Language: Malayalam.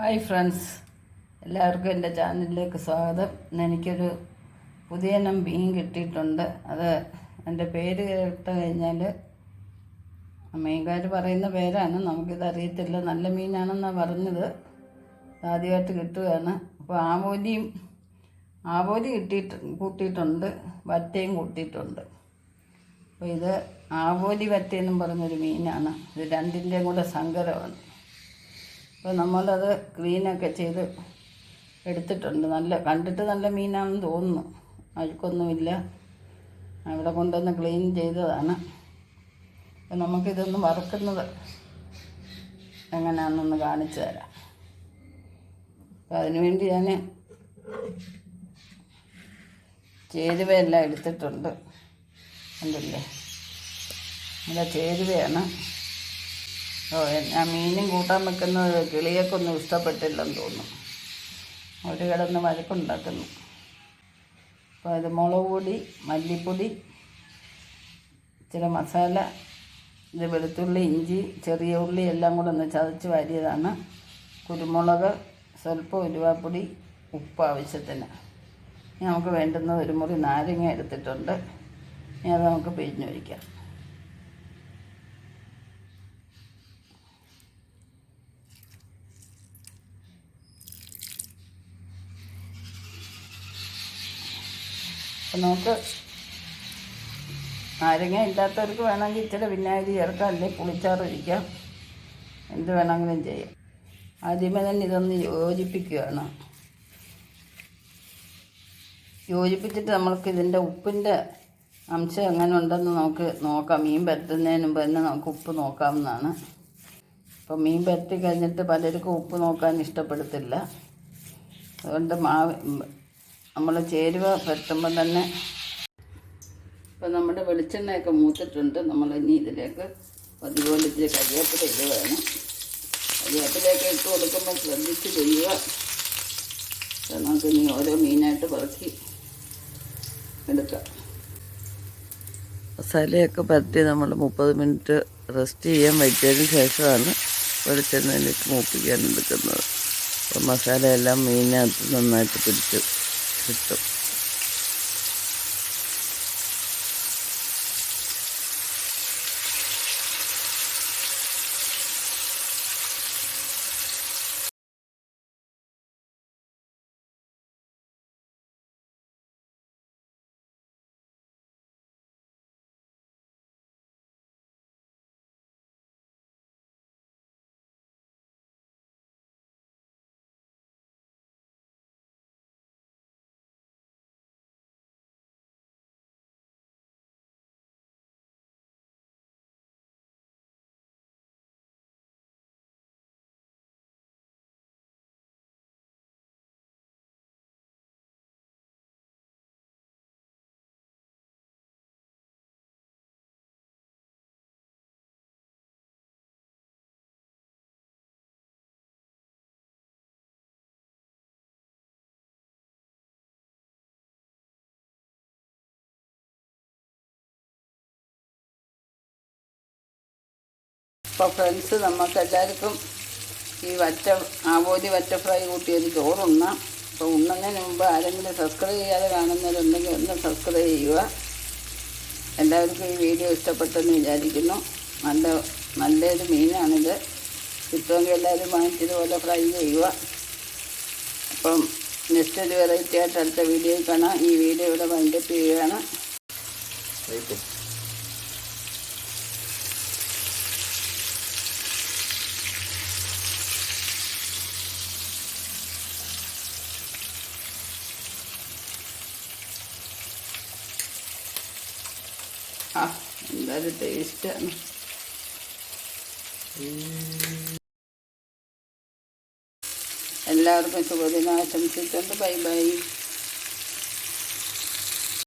Hi friends. എല്ലാവർക്കും എന്റെ ചാനലിലേക്ക് സ്വാഗതം. എനിക്കൊരു പുതിയ ഇനം മീൻ കിട്ടിയിട്ടുണ്ട്. അത് എന്റെ പേര് കേട്ട് കഴിഞ്ഞാൽ മീൻകാർ പറയുന്ന പേരാണ്. നമുക്കിത് അറിയത്തില്ല. നല്ല മീനാണെന്നാണ് പറഞ്ഞത്. ആദ്യമായിട്ട് കിട്ടുകയാണ്. അപ്പോൾ ആവോലിയും ആവോലി കിട്ടിയിട്ട് കൂട്ടിയിട്ടുണ്ട്. വറ്റയും കൂട്ടിയിട്ടുണ്ട്. അപ്പോൾ ഇത് ആവോലി വറ്റയെന്നും പറഞ്ഞൊരു മീനാണ്. ഇത് രണ്ടിന്റെയും കൂടെ സങ്കരമാണ്. അപ്പോൾ നമ്മളത് ക്ലീനൊക്കെ ചെയ്ത് എടുത്തിട്ടുണ്ട്. നല്ല കണ്ടിട്ട് നല്ല മീനാണെന്ന് തോന്നുന്നു. അഴുക്കൊന്നുമില്ല. അവിടെ കൊണ്ടുവന്ന് ക്ലീൻ ചെയ്തതാണ്. അപ്പോൾ നമുക്കിതൊന്ന് വറുക്കുന്നത് എങ്ങനെയാണെന്നൊന്ന് കാണിച്ചു തരാം. അപ്പോൾ അതിനുവേണ്ടി ഞാൻ ചേരുവയെല്ലാം എടുത്തിട്ടുണ്ട്. ഉണ്ടല്ലേ നല്ല ചേരുവയാണ്. ഞാൻ മീനും കൂട്ടാൻ വെക്കുന്ന കിളിയൊക്കൊന്നും ഇഷ്ടപ്പെട്ടില്ലെന്ന് തോന്നുന്നു. ഒരു കിടന്ന് വഴക്കുണ്ടാക്കുന്നു. അപ്പോൾ അത് മുളക് പൊടി മല്ലിപ്പൊടി ഇച്ചിരി മസാല ഇത് വെളുത്തുള്ളി ഇഞ്ചി ചെറിയ ഉള്ളി എല്ലാം കൂടെ ഒന്ന് ചതച്ച് വാരിയതാണ്. കുരുമുളക് സ്വല്പം ഉരുവാപ്പൊടി ഉപ്പ് ആവശ്യത്തിന്. നമുക്ക് വേണ്ടുന്ന ഒരു മുറി നാരങ്ങ എടുത്തിട്ടുണ്ട്. ഇനി അത് നമുക്ക് പിഴിഞ്ഞൊഴിക്കാം. അപ്പം നമുക്ക് നാരങ്ങ ഇല്ലാത്തവർക്ക് വേണമെങ്കിൽ ഇച്ചിരി വിനാഗിരി ചേർക്കാം അല്ലെങ്കിൽ പുളിച്ചാറിരിക്കാം എന്ത് വേണമെങ്കിലും ചെയ്യാം. ആദ്യമേ തന്നെ ഇതൊന്ന് യോജിപ്പിക്കുകയാണ്. യോജിപ്പിച്ചിട്ട് നമ്മൾക്ക് ഇതിന്റെ ഉപ്പിന്റെ അംശം എങ്ങനെ ഉണ്ടെന്ന് നമുക്ക് നോക്കാം. മീൻ പരത്തുന്നതിന് മുമ്പ് തന്നെ നമുക്ക് ഉപ്പ് നോക്കാവുന്നതാണ്. അപ്പോൾ മീൻ പരത്തി കഴിഞ്ഞിട്ട് പലർക്കും ഉപ്പ് നോക്കാൻ ഇഷ്ടപ്പെടത്തില്ല. അതുകൊണ്ട് മാവ് നമ്മൾ ചേരുവ പരത്തുമ്പോൾ തന്നെ ഇപ്പം നമ്മുടെ വെളിച്ചെണ്ണയൊക്കെ മൂത്തിട്ടുണ്ട്. നമ്മൾ ഇനി ഇതിലേക്ക് പതിപോലെ ഇച്ചിരി ഇത് വേണം കരിവേപ്പിലയൊക്കെ ഇട്ട് കൊടുക്കുമ്പോൾ ശ്രദ്ധിച്ച് ചെയ്യുക. നമുക്ക് ഇനി ഓരോ മീനായിട്ട് പറക്കി എടുക്കാം. മസാലയൊക്കെ പരത്തി നമ്മൾ മുപ്പത് മിനിറ്റ് റെസ്റ്റ് ചെയ്യാൻ വെച്ചതിന് ശേഷമാണ് വെളിച്ചെണ്ണയിലേക്ക് മൂപ്പിക്കാൻ എടുക്കുന്നത്. അപ്പോൾ മസാലയെല്ലാം മീനകത്ത് നന്നായിട്ട് പിടിച്ച് കിട്ടും അപ്പോൾ ഫ്രണ്ട്സ് നമുക്ക് എല്ലാവർക്കും ഈ വറ്റ ആവോലി വറ്റ ഫ്രൈ കൂട്ടിയൊരു ചോറുണ്ണാം അപ്പോൾ ഉണ്ണുന്നതിന് മുമ്പ് ആരെങ്കിലും സബ്സ്ക്രൈബ് ചെയ്യാതെ കാണുന്നവരുണ്ടെങ്കിൽ ഒന്ന് സബ്സ്ക്രൈബ് ചെയ്യുക. എല്ലാവർക്കും ഈ വീഡിയോ ഇഷ്ടപ്പെട്ടെന്ന് വിചാരിക്കുന്നു. നല്ല നല്ലൊരു മീനാണിത്. കിട്ടുമെങ്കിൽ എല്ലാവരും വാങ്ങിച്ചതുപോലെ ഫ്രൈ ചെയ്യുക. അപ്പം നെക്സ്റ്റ് ഒരു വെറൈറ്റി ആയിട്ട് അടുത്ത വീഡിയോയിൽ കാണാം. ഈ വീഡിയോ ഇവിടെ വൈൻഡപ്പ് ചെയ്യുകയാണ്. ടേസ്റ്റ് ടേസ്റ്റാണ് എല്ലാവർക്കും ശുഭദിനം ആശംസിച്ചുകൊണ്ട് ബൈ ബൈ.